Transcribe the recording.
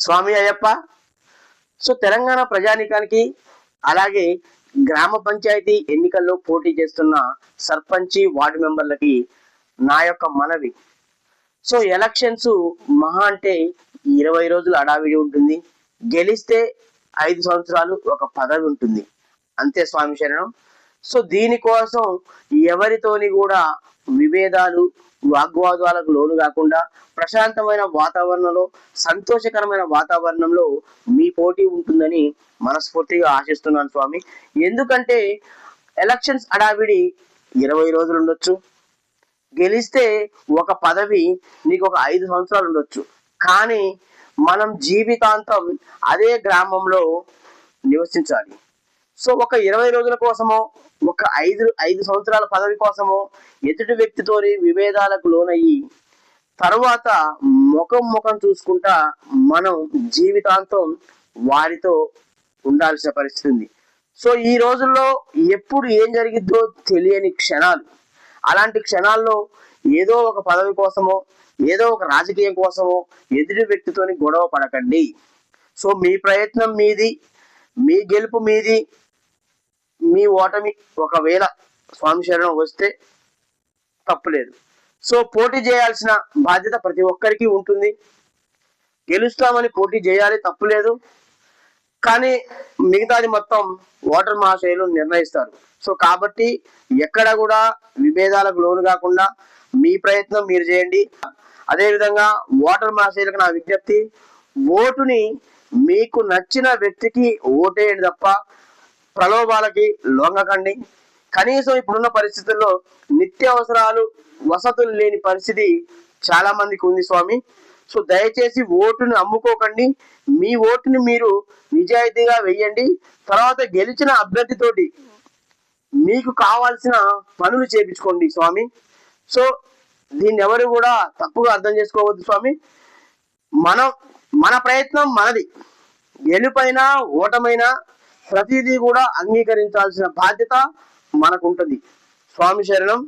స్వామి Ayyappa. So Telangana ప్రజానీకానికి అలాగే గ్రామ పంచాయతీ ఎన్నికల్లో పోటీ చేస్తున్న సర్పంచి వార్డు మెంబర్లకి నా యొక్క మనవి. సో ఎలక్షన్స్ మహా అంటే ఇరవై రోజులు అడావిడి ఉంటుంది. గెలిస్తే ఐదు సంవత్సరాలు ఒక పదవి ఉంటుంది. అంతే స్వామి శరణం. సో దీనికోసం ఎవరితోని కూడా విభేదాలు వాగ్వాదాలకు లోను కాకుండా ప్రశాంతమైన వాతావరణంలో సంతోషకరమైన వాతావరణంలో మీ పోటీ ఉంటుందని మనస్ఫూర్తిగా ఆశిస్తున్నాను స్వామి. ఎందుకంటే ఎలక్షన్స్ అడావిడి ఇరవై రోజులు ఉండొచ్చు. గెలిస్తే ఒక పదవి నీకు ఒక ఐదు సంవత్సరాలు ఉండొచ్చు. కానీ మనం జీవితాంతం అదే గ్రామంలో నివసించాలి. సో ఒక ఇరవై రోజుల కోసమో ఒక ఐదు ఐదు సంవత్సరాల పదవి కోసమో ఎదుటి వ్యక్తితోని విభేదాలకు లోనయ్యి తర్వాత ముఖం ముఖం చూసుకుంటా మనం జీవితాంతం వారితో ఉండాల్సిన పరిస్థితి ఉంది. సో ఈ రోజుల్లో ఎప్పుడు ఏం జరిగిద్దో తెలియని క్షణాలు. అలాంటి క్షణాల్లో ఏదో ఒక పదవి కోసమో ఏదో ఒక రాజకీయం కోసమో ఎదుటి వ్యక్తితోని గొడవ పడకండి. సో మీ ప్రయత్నం మీది మీ గెలుపు మీది మీ ఓటమి ఒకవేళ స్వామి శరణం వస్తే తప్పులేదు. సో పోటీ చేయాల్సిన బాధ్యత ప్రతి ఒక్కరికి ఉంటుంది. గెలుస్తామని పోటీ చేయాలి తప్పులేదు. కానీ మిగతాది మొత్తం ఓటర్ మహాశయులు నిర్ణయిస్తారు. సో కాబట్టి ఎక్కడ కూడా విభేదాలకు లోను కాకుండా మీ ప్రయత్నం మీరు చేయండి. అదేవిధంగా ఓటర్ మహాశయులకు నా విజ్ఞప్తి ఓటుని మీకు నచ్చిన వ్యక్తికి ఓటేయండి తప్ప ప్రలోభాలకి లొంగకండి. కనీసం ఇప్పుడున్న పరిస్థితుల్లో నిత్యావసరాలు వసతులు లేని పరిస్థితి చాలా మందికి ఉంది స్వామి. సో దయచేసి ఓటుని అమ్ముకోకండి. మీ ఓటుని మీరు నిజాయితీగా వెయ్యండి. తర్వాత గెలిచిన అభ్యర్థితోటి మీకు కావాల్సిన పనులు చేపించుకోండి స్వామి. సో దీన్ని ఎవరు కూడా తప్పుగా అర్థం చేసుకోవద్దు స్వామి. మనం మన ప్రయత్నం మనది. గెలుపైనా ఓటమైనా ప్రతిదీ కూడా అంగీకరించాల్సిన బాధ్యత మనకుంటుంది. స్వామి శరణం.